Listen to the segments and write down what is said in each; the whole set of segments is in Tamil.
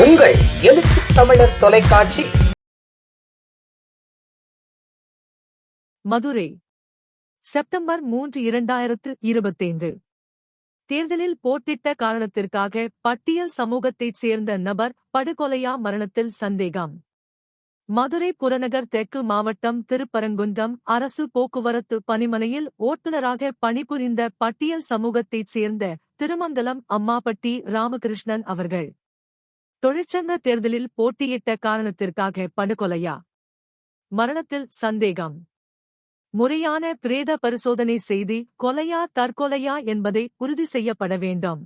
உங்கள் எழுச்சி தமிழர் தொலைக்காட்சி. மதுரை செப்டம்பர் மூன்று இரண்டாயிரத்து இருபத்தைந்து. தேர்தலில் போட்டிட்ட காரணத்திற்காக பட்டியல் சமூகத்தைச் சேர்ந்த நபர் படுகொலையா மரணத்தில் சந்தேகம். மதுரை புறநகர் தெற்கு மாவட்டம் திருப்பரங்குன்றம் அரசு போக்குவரத்து பணிமனையில் ஓட்டுநராக பணிபுரிந்த பட்டியல் சமூகத்தைச் சேர்ந்த திருமங்கலம் அம்மாபட்டி ராமகிருஷ்ணன் அவர்கள். தொழிற்சங்க தேர்தலில் போட்டியிட்ட காரணத்திற்காக படுகொலையா? மரணத்தில் சந்தேகம். முறையான பிரேத பரிசோதனை செய்து கொலையா தற்கொலையா என்பதை உறுதி செய்யப்பட வேண்டும்.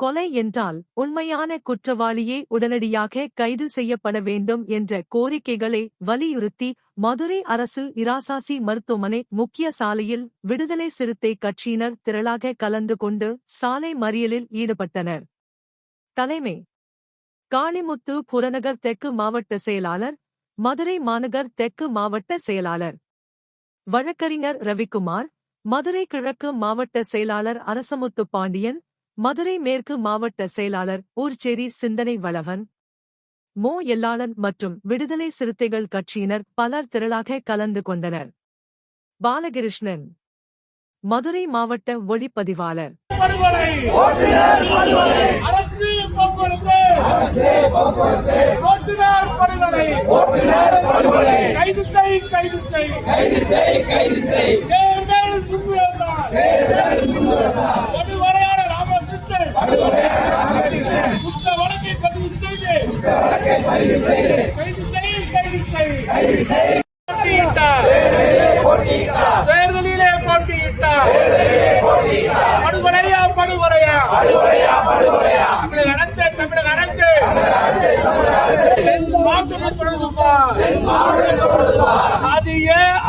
கொலை என்றால் உண்மையான குற்றவாளியே உடனடியாக கைது செய்யப்பட வேண்டும் என்ற கோரிக்கைகளை வலியுறுத்தி மதுரை அரசு இராசாசி மருத்துவமனை முக்கிய சாலையில் விடுதலை சிறுத்தை கட்சியினர் திரளாக கலந்து கொண்டு சாலை மறியலில் ஈடுபட்டனர். தலைமை காளிமுத்து புறநகர் தெற்கு மாவட்ட செயலாளர் மதுரை மாநகர் தெற்கு மாவட்ட செயலாளர். வழக்கறிஞர் ரவிக்குமார் மதுரை கிழக்கு மாவட்ட செயலாளர் அரசமுத்து பாண்டியன் மதுரை மேற்கு மாவட்ட செயலாளர் ஊர்ச்சேரி சிந்தனை வளவன். மோ. எல்லாளன் மற்றும் விடுதலை சிறுத்தைகள் கட்சியினர் பலர் திரளாக கலந்து கொண்டனர். பாலகிருஷ்ணன். மதுரை மாவட்ட ஒளிப்பதிவாளர். படுகொலை அரசு போக்குவரத்து. ஓட்டுநர் படுகொலை. கைது செய் கைது செய். தேர்தல் முன்னுரைதான். படுகொலையான ராமகிருஷ்ணன். குற்ற வழக்கை பதிவு செய்து. கைது செய் கைது செய். போட்டியிட்டார். தேர்தலிலே போட்டியிட்டார். படுகொலையா படுகொலையா? தமிழக அரசு தமிழக அரசு தென் மாவட்டம் தொடர்ந்துப்பா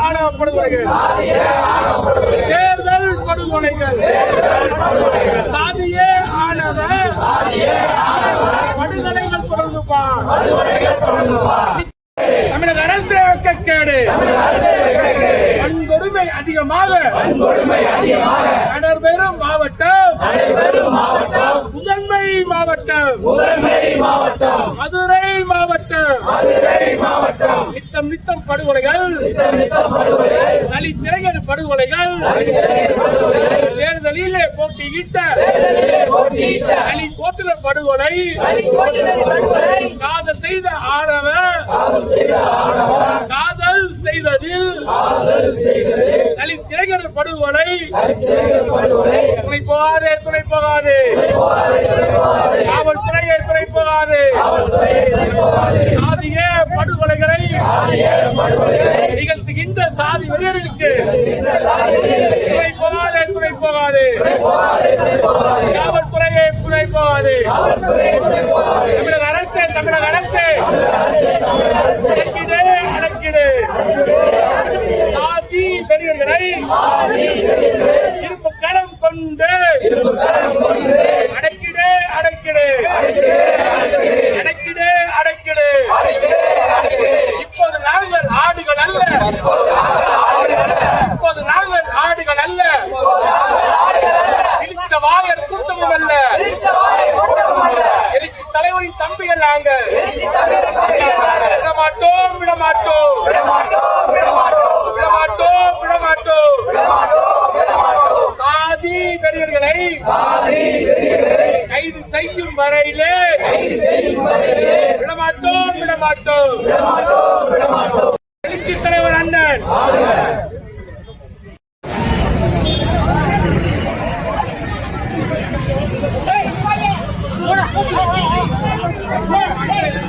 சாதிய ஆணவ படுகொலைகள் தேர்தல் படுகொலைகள். சாதிய ஆணவ படுகொலைகள் தொடர்ந்துப்பா தமிழக அரசு வெட்கக்கேடு வன்கொடுமை அதிகமாக. நடைபெறும் மாவட்டம். முதன்மை மாவட்டம். மதுரை மாவட்டம். நித்தம் நித்தம் படுகொலைகள். தலி திரைகள் படுகொலைகள். தேர்தலிலே போட்டியிட்ட தலி கோட்டில படுகொலை. காதல் செய்த ஆணவர் காதல் செய்ததில் தலி திரைகள் படுகொலை. துணை போகாதே துணை போகாதே. காவல்துறையை துணை போகாதே. நிகழ்த்துகின்ற சாதி வெறியர்களுக்கு துணை போகாதே துணை போகாதே. காவல்துறையை துணை போகாதே. தமிழக அரசு தமிழக அரசு. அடக்கிடு அடக்கிடு சாதி வெறியர்களை இருப்பு கரம் கொண்டு விடமாட்டோம். விடமாட்டோம் விடமாட்டோம். சாதி பெரியர்களை கைது செய்யும் வரையிலே விடமாட்டோம் விடமாட்டோம். எழுச்சி தலைவர் அண்ணன். Hey!